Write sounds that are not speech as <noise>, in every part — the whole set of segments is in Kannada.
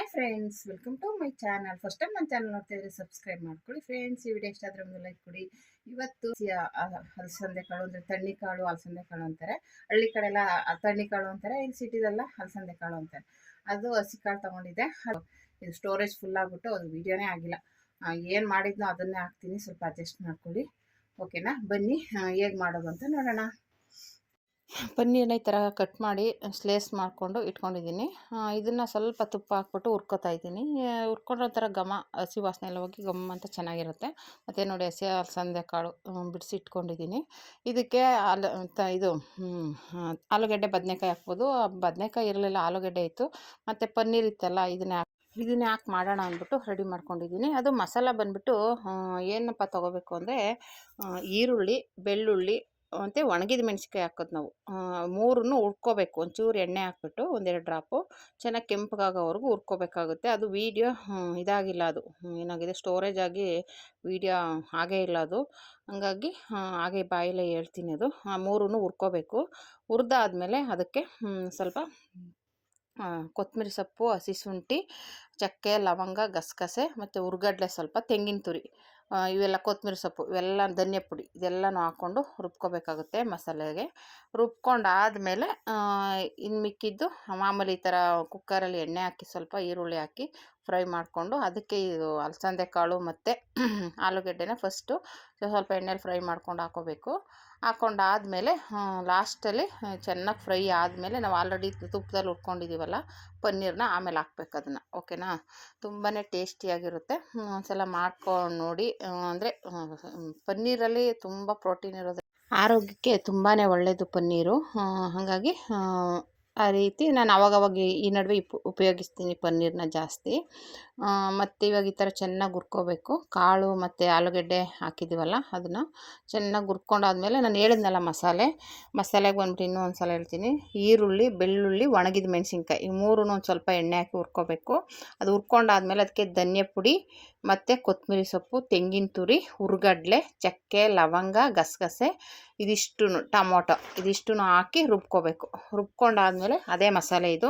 Hi friends welcome to my channel first time ನನ್ನ ಚಾನಲ್ ನೋಡ್ತಾ ಇದ್ರೆ ಸಬ್ಸ್ಕ್ರೈಬ್ ಮಾಡ್ಕೊಳ್ಳಿ. ಫ್ರೆಂಡ್ಸ್ ಈ ವಿಡಿಯೋ ಇಷ್ಟ ಆದರೆ ಒಂದು ಲೈಕ್ ಕೊಡಿ. ಇವತ್ತು ಹಲಸಂದೆ ಕಾಳು ಅಂದರೆ ತಣ್ಣಿ ಕಾಳು ಅಲಸಂದೆ ಕಾಳು ಅಂತಾರೆ. ಹಳ್ಳಿ ಕಡೆ ಎಲ್ಲ ತಣ್ಣಿ ಕಾಳು ಅಂತಾರೆ. ಇಲ್ಲಿ ಸಿಟಿದೆಲ್ಲ ಹಲಸಂದೆ ಕಾಳು ಅಂತಾರೆ. ಅದು ಹಸಿ ಕಾಳು ತೊಗೊಂಡಿದ್ದೆ ಇದು ಸ್ಟೋರೇಜ್ ಫುಲ್ ಆಗಿಬಿಟ್ಟು ಅದು ವಿಡಿಯೋನೇ ಆಗಿಲ್ಲ. ಏನು ಮಾಡಿದ್ನೋ ಅದನ್ನೇ ಹಾಕ್ತೀನಿ. ಸ್ವಲ್ಪ ಅಡ್ಜಸ್ಟ್ ಮಾಡ್ಕೊಳ್ಳಿ. ಓಕೆನಾ ಬನ್ನಿ ಹೇಗೆ ಮಾಡೋದು ಅಂತ ನೋಡೋಣ. ಪನ್ನೀರ್ನ ಈ ಥರ ಕಟ್ ಮಾಡಿ, ಸ್ಲೇಸ್ ಮಾಡಿಕೊಂಡು ಇಟ್ಕೊಂಡಿದ್ದೀನಿ. ಇದನ್ನು ಸ್ವಲ್ಪ ತುಪ್ಪ ಹಾಕ್ಬಿಟ್ಟು ಹುರ್ಕೋತಾ ಇದ್ದೀನಿ. ಹುರ್ಕೊಂಡ್ರೆ ಒಂಥರ ಘಮ, ಹಸಿ ವಾಸನೆ ಎಲ್ಲ ಹೋಗಿ ಘಮ್ ಅಂತ ಚೆನ್ನಾಗಿರುತ್ತೆ. ಮತ್ತು ನೋಡಿ, ಹಸಿ ಅಲಸಂದೆ ಕಾಳು ಬಿಡಿಸಿ ಇಟ್ಕೊಂಡಿದ್ದೀನಿ. ಇದಕ್ಕೆ ಆಲ ಇದು ಆಲೂಗಡ್ಡೆ ಬದನೆಕಾಯಿ ಹಾಕ್ಬೋದು. ಬದನೆಕಾಯಿ ಇರಲಿಲ್ಲ, ಆಲೂಗಡ್ಡೆ ಇತ್ತು. ಮತ್ತು ಪನ್ನೀರ್ ಇತ್ತಲ್ಲ, ಇದನ್ನ ಹಾಕ್- ಇದನ್ನ ಯಾಕೆ ಮಾಡೋಣ ಅಂದ್ಬಿಟ್ಟು ರೆಡಿ ಮಾಡ್ಕೊಂಡಿದ್ದೀನಿ. ಅದು ಮಸಾಲ ಬಂದ್ಬಿಟ್ಟು ಏನಪ್ಪ ತೊಗೋಬೇಕು ಅಂದರೆ ಈರುಳ್ಳಿ, ಬೆಳ್ಳುಳ್ಳಿ ಮತ್ತು ಒಣಗಿದ ಮೆಣಸಿನ್ಕಾಯಿ ಹಾಕೋದು ನಾವು. ಮೂರನ್ನು ಹುರ್ಕೋಬೇಕು. ಒಂಚೂರು ಎಣ್ಣೆ ಹಾಕ್ಬಿಟ್ಟು ಒಂದೆರಡು ಡ್ರಾಪು ಚೆನ್ನಾಗಿ ಕೆಂಪಗಾಗೋವರೆಗೂ ಹುರ್ಕೋಬೇಕಾಗುತ್ತೆ. ಅದು ವೀಡಿಯೋ ಇದಾಗಿಲ್ಲ ಅದು. ಏನಾಗಿದೆ? ಸ್ಟೋರೇಜ್ ಆಗಿ ವೀಡಿಯೋ ಹಾಗೇ ಇಲ್ಲ ಅದು. ಹಂಗಾಗಿ ಹಾಗೆ ಬಾಯಲ್ಲೇ ಹೇಳ್ತೀನಿ ಅದು. ಆ, ಮೂರನ್ನು ಹುರ್ಕೋಬೇಕು. ಹುರಿದಾದ್ಮೇಲೆ ಅದಕ್ಕೆ ಸ್ವಲ್ಪ ಕೊತ್ತಂಬರಿ ಸೊಪ್ಪು, ಹಸಿ ಶುಂಠಿ, ಚಕ್ಕೆ, ಲವಂಗ, ಗಸಗಸೆ ಮತ್ತು ಉರ್ಗಡ್ಲೆ ಸ್ವಲ್ಪ, ತೆಂಗಿನ ತುರಿ. ಇವೆಲ್ಲ ಕೊತ್ತಂಬರಿ ಸೊಪ್ಪು, ಇವೆಲ್ಲ ಧನ್ಯ ಪುಡಿ, ಇದೆಲ್ಲನೂ ಹಾಕ್ಕೊಂಡು ರುಬ್ಕೋಬೇಕಾಗುತ್ತೆ ಮಸಾಲೆಗೆ. ರುಬ್ಕೊಂಡಾದಮೇಲೆ ಇನ್ನು ಮಿಕ್ಕಿದ್ದು ಮಾಮೂಲಿ ಈ ಥರ ಕುಕ್ಕರಲ್ಲಿ ಎಣ್ಣೆ ಹಾಕಿ ಸ್ವಲ್ಪ ಈರುಳ್ಳಿ ಹಾಕಿ ಫ್ರೈ ಮಾಡಿಕೊಂಡು ಅದಕ್ಕೆ ಇದು ಅಲಸಂದೆ ಕಾಳು ಮತ್ತು <clears throat> ಆಲೂಗಡ್ಡೆನ ಫಸ್ಟು ಸ್ವಲ್ಪ ಎಣ್ಣೆಲಿ ಫ್ರೈ ಮಾಡ್ಕೊಂಡು ಹಾಕೋಬೇಕು. ಹಾಕ್ಕೊಂಡಾದ್ಮೇಲೆ ಲಾಸ್ಟಲ್ಲಿ ಚೆನ್ನಾಗಿ ಫ್ರೈ ಆದಮೇಲೆ ನಾವು ಆಲ್ರೆಡಿ ತುಪ್ಪದಲ್ಲಿ ಹುರ್ಕೊಂಡಿದ್ದೀವಲ್ಲ ಪನ್ನೀರನ್ನ ಆಮೇಲೆ ಹಾಕ್ಬೇಕು ಅದನ್ನು, ಓಕೆನಾ? ತುಂಬಾ ಟೇಸ್ಟಿಯಾಗಿರುತ್ತೆ. ಒಂದ್ಸಲ ಮಾಡ್ಕೊಂಡು ನೋಡಿ, ಅಂದರೆ ಪನ್ನೀರಲ್ಲಿ ತುಂಬ ಪ್ರೋಟೀನ್ ಇರೋದು ಆರೋಗ್ಯಕ್ಕೆ ತುಂಬಾ ಒಳ್ಳೆಯದು ಪನ್ನೀರು. ಹಾಗಾಗಿ ಆ, ರೀತಿ ನಾನು ಅವಾಗವಾಗ ಈ- ನಡುವೆ ಉಪ್ ಉಪಯೋಗಿಸ್ತೀನಿ ಪನ್ನೀರನ್ನ ಜಾಸ್ತಿ. ಮತ್ತು ಇವಾಗ ಈ ಥರ ಚೆನ್ನಾಗಿ ಹುರ್ಕೋಬೇಕು. ಕಾಳು ಮತ್ತು ಆಲೂಗಡ್ಡೆ ಹಾಕಿದ್ದೀವಲ್ಲ ಅದನ್ನು ಚೆನ್ನಾಗಿ ಹುರ್ಕೊಂಡಾದ್ಮೇಲೆ ನಾನು ಹೇಳಿದ್ನಲ್ಲ ಮಸಾಲೆ. ಮಸಾಲೆಗೆ ಬಂದ್ಬಿಟ್ಟು ಇನ್ನೂ ಒಂದು ಸಲ ಹೇಳ್ತೀನಿ. ಈರುಳ್ಳಿ ಬೆಳ್ಳುಳ್ಳಿ ಒಣಗಿದ ಮೆಣಸಿನ್ಕಾಯಿ ಈ ಮೂರೂ ಒಂದು ಸ್ವಲ್ಪ ಎಣ್ಣೆ ಹಾಕಿ ಹುರ್ಕೋಬೇಕು. ಅದು ಹುರ್ಕೊಂಡಾದ್ಮೇಲೆ ಅದಕ್ಕೆ ಧನಿಯಾ ಪುಡಿ ಮತ್ತು ಕೊತ್ತಂಬರಿ ಸೊಪ್ಪು ತೆಂಗಿನ ತುರಿ ಹುರ್ಗಡ್ಲೆ ಚಕ್ಕೆ ಲವಂಗ ಗಸಗಸೆ ಇದಿಷ್ಟು ಟೊಮೊಟೊ ಇದಿಷ್ಟು ಹಾಕಿ ರುಬ್ಕೋಬೇಕು. ರುಬ್ಕೊಂಡಾದಮೇಲೆ ಅದೇ ಮಸಾಲೆ ಇದು.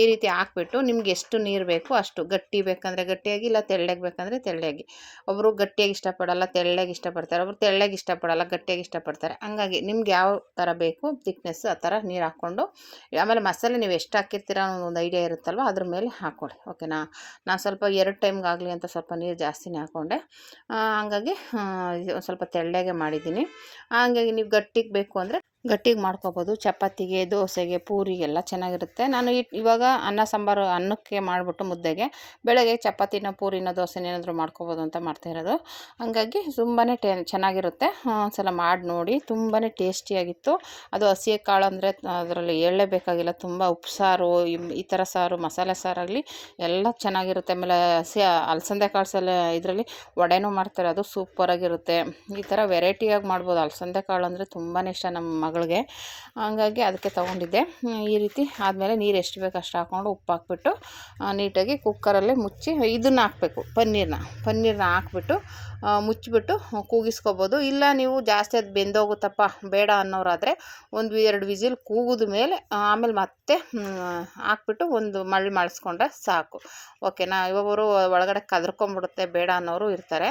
ಈ ರೀತಿ ಹಾಕ್ಬಿಟ್ಟು ನಿಮ್ಗೆ ಎಷ್ಟು ನೀರು ಬೇಕು ಅಷ್ಟು ಗಟ್ಟಿ ಬೇಕಂದರೆ ಗಟ್ಟಿಯಾಗಿ, ಇಲ್ಲ ತೆಳ್ಳಗೆ ಬೇಕಂದರೆ ತೆಳ್ಳಗೆ. ಒಬ್ಬರು ಗಟ್ಟಿಯಾಗಿ ಇಷ್ಟಪಡಲ್ಲ, ತೆಳ್ಳಗೆ ಇಷ್ಟಪಡ್ತಾರೆ. ಒಬ್ರು ತೆಳ್ಳಗೆ ಇಷ್ಟಪಡಲ್ಲ, ಗಟ್ಟಿಯಾಗಿ ಇಷ್ಟಪಡ್ತಾರೆ. ಹಂಗಾಗಿ ನಿಮ್ಗೆ ಯಾವ ಥರ ಬೇಕು ತಿಕ್ನೆಸ್ ಆ ಥರ ನೀರು ಹಾಕ್ಕೊಂಡು. ಆಮೇಲೆ ಮಸಾಲೆ ನೀವು ಎಷ್ಟು ಹಾಕಿರ್ತೀರ ಅನ್ನೋ ಒಂದು ಐಡಿಯಾ ಇರುತ್ತಲ್ವ? ಅದ್ರ ಮೇಲೆ ಹಾಕ್ಕೊಳ್ಳಿ ಓಕೆನಾ ನಾನು ಸ್ವಲ್ಪ ಎರಡು ಟೈಮ್ಗಾಗಲಿ ಅಂತ ಸ್ವಲ್ಪ ನೀರು ಜಾಸ್ತಿನೇ ಹಾಕ್ಕೊಂಡೆ ಹಂಗಾಗಿ ಸ್ವಲ್ಪ ತೆಳ್ಳಗೆ ಮಾಡಿದ್ದೀನಿ. ಹಂಗಾಗಿ ನೀವು ಗಟ್ಟಿಗೆ ಬೇಕು ಅಂದರೆ ಗಟ್ಟಿಗೆ ಮಾಡ್ಕೊಬೋದು. ಚಪಾತಿಗೆ, ದೋಸೆಗೆ, ಪೂರಿಗೆಲ್ಲ ಚೆನ್ನಾಗಿರುತ್ತೆ. ನಾನು ಇಟ್, ಇವಾಗ ಅನ್ನ, ಸಾಂಬಾರು ಅನ್ನಕ್ಕೆ ಮಾಡಿಬಿಟ್ಟು ಮುದ್ದೆಗೆ ಬೆಳಗ್ಗೆ ಚಪಾತಿನ, ಪೂರಿನ, ದೋಸೆನ ಏನಾದರೂ ಮಾಡ್ಕೊಬೋದು ಅಂತ ಮಾಡ್ತಾ ಇರೋದು. ಹಂಗಾಗಿ ತುಂಬಾ ಟೇ, ಚೆನ್ನಾಗಿರುತ್ತೆ. ಒಂದ್ಸಲ ಮಾಡಿ ನೋಡಿ. ತುಂಬಾ ಟೇಸ್ಟಿಯಾಗಿತ್ತು. ಅದು ಹಸಿ ಕಾಳು ಅಂದರೆ ಅದರಲ್ಲಿ ಹೇಳಲೇಬೇಕಾಗಿಲ್ಲ ತುಂಬ ಉಪ್ಸಾರು ಈ ಥರ ಸಾರು, ಮಸಾಲೆ ಸಾರಾಗಲಿ ಎಲ್ಲ ಚೆನ್ನಾಗಿರುತ್ತೆ. ಆಮೇಲೆ ಹಸಿ ಅಲಸಂದೆ ಕಾಳು ಸಲ ಇದರಲ್ಲಿ ವಡೆನೂ ಮಾಡ್ತಾರೆ. ಅದು ಸೂಪರಾಗಿರುತ್ತೆ. ಈ ಥರ ವೆರೈಟಿಯಾಗಿ ಮಾಡ್ಬೋದು. ಅಲಸಂದೆ ಕಾಳು ಅಂದರೆ ತುಂಬಾ ಇಷ್ಟ. ನಮ್ಮ ಮಗಳಿಗೆ. ಹಂಗಾಗಿ ಅದಕ್ಕೆ ತೊಗೊಂಡಿದ್ದೆ. ಈ ರೀತಿ ಆದಮೇಲೆ ನೀರು ಎಷ್ಟು ಬೇಕು ಅಷ್ಟು ಹಾಕ್ಕೊಂಡು ಉಪ್ಪು ಹಾಕ್ಬಿಟ್ಟು ನೀಟಾಗಿ ಕುಕ್ಕರಲ್ಲೇ ಮುಚ್ಚಿ ಇದನ್ನು ಹಾಕಬೇಕು ಪನ್ನೀರನ್ನ ಪನ್ನೀರನ್ನ ಹಾಕ್ಬಿಟ್ಟು ಮುಚ್ಚಿಬಿಟ್ಟು ಕೂಗಿಸ್ಕೊಬೋದು. ಇಲ್ಲ ನೀವು ಜಾಸ್ತಿ ಅದು ಬೆಂದೋಗುತ್ತಪ್ಪ, ಬೇಡ ಅನ್ನೋರಾದರೆ ಒಂದು ಎರಡು ವಿಸಿಲ್ ಕೂಗಿದ ಮೇಲೆ ಆಮೇಲೆ ಮತ್ತೆ ಹಾಕ್ಬಿಟ್ಟು ಒಂದು ಮಳ್ಳಿ ಮಾಡಿಸ್ಕೊಂಡ್ರೆ ಸಾಕು. ಓಕೆನಾ? ಇವಾಗ ಒಳಗಡೆ ಕದ್ರಕೊಂಬಿಡುತ್ತೆ, ಬೇಡ ಅನ್ನೋರು ಇರ್ತಾರೆ.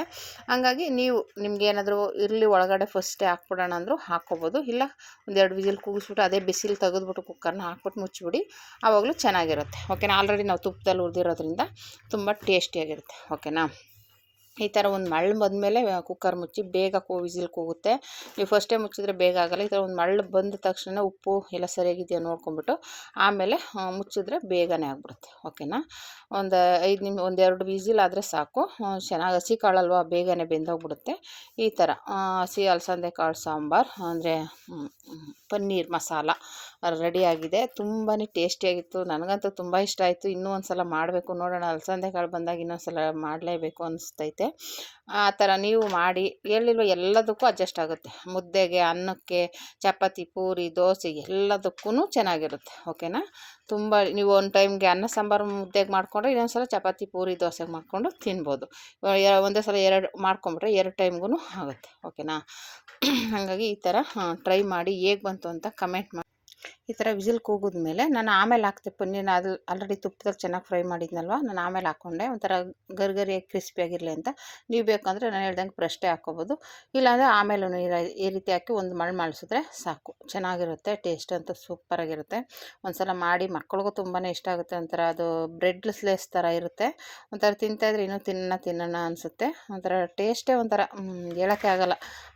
ಹಂಗಾಗಿ ನೀವು ನಿಮ್ಗೆ ಏನಾದರೂ ಇರಲಿ, ಒಳಗಡೆ ಫಸ್ಟೇ ಹಾಕ್ಬಿಡೋಣ ಅಂದರೂ ಹಾಕ್ಕೊಬೋದು. ಇಲ್ಲ ಒಂದೆರಡು ವಿಸಿಲ್ ಕೂಗಿಸ್ಬಿಟ್ಟು ಅದೇ ಬಿಸಿಲು ತೆಗೆದ್ಬಿಟ್ಟು ಕುಕ್ಕರ್ನ ಹಾಕ್ಬಿಟ್ಟು ಮುಚ್ಚಿಬಿಡಿ. ಆವಾಗಲೂ ಚೆನ್ನಾಗಿರುತ್ತೆ. ಓಕೆನಾ? ಆಲ್ರೆಡಿ ನಾವು ತುಪ್ಪದಲ್ಲಿ ಹುರಿದಿರೋದ್ರಿಂದ ತುಂಬ ಟೇಸ್ಟಿಯಾಗಿರುತ್ತೆ. ಓಕೆನಾ? ಈ ಥರ ಒಂದು ಮರಳು ಬಂದಮೇಲೆ ಕುಕ್ಕರ್ ಮುಚ್ಚಿ ಬೇಗ ಕೂ ವಿಸಿಲ್ಗೆ ಹೋಗುತ್ತೆ ನೀವು ಫಸ್ಟೇ ಮುಚ್ಚಿದ್ರೆ ಬೇಗ ಆಗಲ್ಲ. ಈ ಥರ ಒಂದು ಮರಳು ಬಂದ ತಕ್ಷಣ ಉಪ್ಪು ಎಲ್ಲ ಸರಿಯಾಗಿದೆಯಾ ನೋಡ್ಕೊಂಬಿಟ್ಟು ಆಮೇಲೆ ಮುಚ್ಚಿದ್ರೆ ಬೇಗನೆ ಆಗಿಬಿಡುತ್ತೆ. ಓಕೆನಾ ಒಂದು ಐದು ನಿಮಿ ಒಂದೆರಡು ವಿಸಿಲ್ ಆದರೆ ಸಾಕು. ಚೆನ್ನಾಗಿ ಹಸಿ ಕಾಳಲ್ವಾ? ಬೇಗನೆ ಬೆಂದೋಗ್ಬಿಡುತ್ತೆ. ಈ ಥರ ಹಸಿ ಅಲಸಂದೆ ಕಾಳು ಸಾಂಬಾರು, ಅಂದರೆ ಪನ್ನೀರ್ ಮಸಾಲ ರೆಡಿಯಾಗಿದೆ ತುಂಬಾ ಟೇಸ್ಟಿಯಾಗಿತ್ತು ನನಗಂತೂ ತುಂಬ ಇಷ್ಟ ಆಯಿತು. ಇನ್ನೂ ಒಂದು ಸಲ ಮಾಡಬೇಕು. ನೋಡೋಣ. ಅಲಸಂದೆ ಕಾಳು ಬಂದಾಗ ಇನ್ನೊಂದು ಸಲ ಮಾಡಲೇಬೇಕು ಅನಿಸ್ತೈತೆ. ಆ ಥರ ನೀವು ಮಾಡಿ. ಹೇಳಿಲ್ವ? ಎಲ್ಲದಕ್ಕೂ ಅಡ್ಜಸ್ಟ್ ಆಗುತ್ತೆ. ಮುದ್ದೆಗೆ, ಅನ್ನಕ್ಕೆ, ಚಪಾತಿ, ಪೂರಿ, ದೋಸೆ ಎಲ್ಲದಕ್ಕೂ ಚೆನ್ನಾಗಿರುತ್ತೆ. ಓಕೆನಾ? ತುಂಬ ನೀವು ಒಂದು ಟೈಮ್ಗೆ ಅನ್ನ, ಸಾಂಬಾರು ಮುದ್ದೆಗೆ ಮಾಡಿಕೊಂಡ್ರೆ ಇನ್ನೊಂದು ಸಲ ಚಪಾತಿ, ಪೂರಿ, ದೋಸೆಗೆ ಮಾಡಿಕೊಂಡು ತಿನ್ಬೋದು. ಒಂದೇ ಸಲ ಎರಡು ಮಾಡ್ಕೊಂಬಿಟ್ರೆ ಎರಡು ಟೈಮ್ಗೂ ಆಗುತ್ತೆ. ಓಕೆನಾ? ಹಾಗಾಗಿ ಈ ಥರ ಟ್ರೈ ಮಾಡಿ ಹೇಗೆ ಬಂತು ಅಂತ ಕಮೆಂಟ್ ಮಾಡಿ. ಈ ಥರ ವಿಸಿಲ್ ಮೇಲೆ ನಾನು ಆಮೇಲೆ ಹಾಕ್ತೆ ಪನ್ನೀರ್ನ ಅದು ಆಲ್ರೆಡಿ ತುಪ್ಪದಲ್ಲಿ ಚೆನ್ನಾಗಿ ಫ್ರೈ ಮಾಡಿದ್ನಲ್ವ, ನಾನು ಆಮೇಲೆ ಹಾಕ್ಕೊಂಡೆ ಒಂಥರ ಗರ್ಗರಿಯಾಗಿ ಕ್ರಿಸ್ಪಿಯಾಗಿರಲಿ ಅಂತ. ನೀವು ಬೇಕಂದರೆ ನಾನು ಹೇಳ್ದಂಗೆ ಫ್ರೆಶ್ಟೇ ಹಾಕ್ಕೋಬೋದು ಇಲ್ಲಾಂದರೆ ಆಮೇಲೆ ಈ ರೀತಿ ಹಾಕಿ ಒಂದು ಮಳೆ ಮಾಡಿಸಿದ್ರೆ ಸಾಕು. ಚೆನ್ನಾಗಿರುತ್ತೆ ಟೇಸ್ಟ್ ಅಂತೂ ಸೂಪರಾಗಿರುತ್ತೆ ಒಂದ್ಸಲ ಮಾಡಿ ಮಕ್ಕಳಿಗೂ ತುಂಬಾ ಇಷ್ಟ ಆಗುತ್ತೆ. ಒಂಥರ ಅದು ಬ್ರೆಡ್ ಸ್ಲೇಸ್ ಥರ ಇರುತ್ತೆ. ಒಂಥರ ತಿಂತಾಯಿದ್ರೆ ಇನ್ನೂ ತಿನ್ನ ತಿನ್ನೋಣ ಅನಿಸುತ್ತೆ. ಒಂಥರ ಟೇಸ್ಟೇ ಒಂಥರ ಹೇಳೋಕ್ಕೆ ಆಗಲ್ಲ.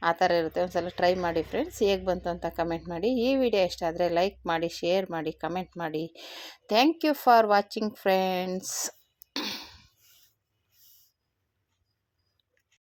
ಆ ಥರ ಇರುತ್ತೆ. ಒಂದ್ಸಲ ಟ್ರೈ ಮಾಡಿ ಫ್ರೆಂಡ್ಸ್ ಹೇಗೆ ಬಂತು ಅಂತ ಕಮೆಂಟ್ ಮಾಡಿ. ಈ ವಿಡಿಯೋ ಇಷ್ಟ ಆದರೆ ಲೈಕ್ ಮಾಡಿ ಶೇರ್ ಮಾಡಿ ಕಮೆಂಟ್ ಮಾಡಿ. Thank you for watching friends